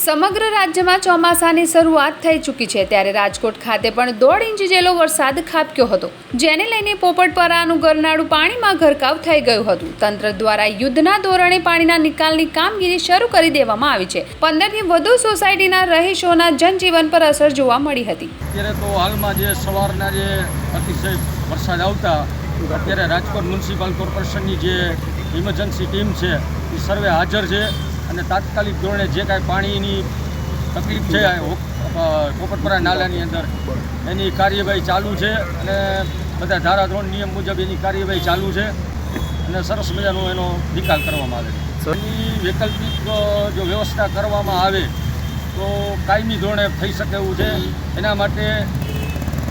સમગ્ર રાજ્યમાં ચોમાસાની શરૂઆત થઈ ચૂકી છે. ત્યારે રાજકોટ ખાતે પણ દોઢ ઇંચ જેટલો વરસાદ ખાબક્યો હતો, જેને લઈને પોપટપરાનું ગરનાળું પાણીમાં ગરકાવ થઈ ગયું હતું. તંત્ર દ્વારા યુદ્ધના ધોરણે પાણીના નિકાલની કામગીરી શરૂ કરી દેવામાં આવી છે. પંદરથી વધુ સોસાયટીના રહીશોના જનજીવન પર અસર જોવા મળી હતી. અત્યારે તો હાલમાં જે સવારના જે અતિશય વરસાદ આવતા, અત્યારે રાજકોટ મ્યુનિસિપલ કોર્પોરેશનની જે ઇમરજન્સી ટીમ છે, એ સર્વે હાજર છે. અને તાત્કાલિક ધોરણે જે કાંઈ પાણીની તકલીફ છે પોપટપરા નાલાની અંદર એની કાર્યવાહી ચાલુ છે અને બધા ધારાધોરણ નિયમ મુજબ એની કાર્યવાહી ચાલુ છે અને સરસ મજાનો એનો નિકાલ કરવામાં આવે છે. એની વૈકલ્પિક જો વ્યવસ્થા કરવામાં આવે તો કાયમી ધોરણે થઈ શકે એવું છે. એના માટે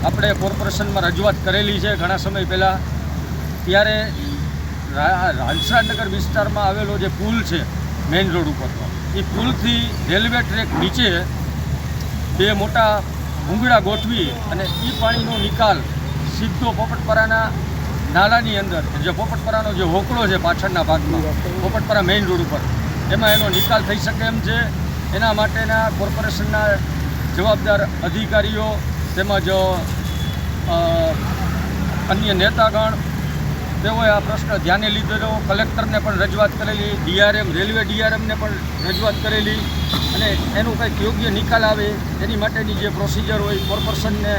આપણે કોર્પોરેશનમાં રજૂઆત કરેલી છે ઘણા સમય પહેલાં. ત્યારે રાંસરાનગર વિસ્તારમાં આવેલો જે પુલ છે મેઇન રોડ ઉપરનો એ પુલથી રેલવે ટ્રેક નીચે બે મોટા ભૂંગળા ગોઠવી અને એ પાણીનો નિકાલ સીધો પોપટપરાના નાળાની અંદર, જે પોપટપરાનો જે હોકળો છે પાછળના ભાગમાં, પોપટપરા મેઇન રોડ ઉપર. એમાં એનો નિકાલ થઈ શકે એમ છે. એના માટેના કોર્પોરેશનના જવાબદાર અધિકારીઓ તેમજ અન્ય નેતાગણ તેઓએ આ પ્રશ્ન ધ્યાને લીધેલો કલેક્ટરને પણ રજૂઆત કરેલી ડીઆરએમ રેલવે ડીઆરએમને પણ રજૂઆત કરેલી અને એનું કંઈક યોગ્ય નિકાલ આવે એની માટેની જે પ્રોસિજર હોય કોર્પોરેશનને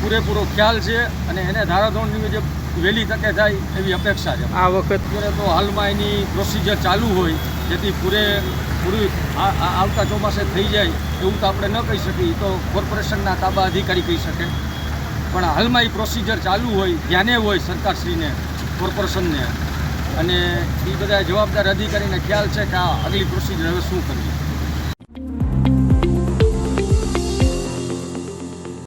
પૂરેપૂરો ખ્યાલ છે અને એને ધારાધોરણની મુજબ વહેલી તકે થાય એવી અપેક્ષા છે. આ વખત? તો હાલમાં એની પ્રોસિજર ચાલુ હોય જેથી પૂરે પૂરી આવતા ચોમાસે થઈ જાય એવું તો આપણે ન કહી શકીએ. તો કોર્પોરેશનના તાબા અધિકારી કહી શકે. પણ હાલમાં એ પ્રોસિજર ચાલુ હોય, ધ્યાને હોય સરકારશ્રીને કોર્પોરેશનને અને એ બધા જવાબદાર અધિકારીને ખ્યાલ છે કે આ આગલી પ્રોસિજર હવે શું કરવી?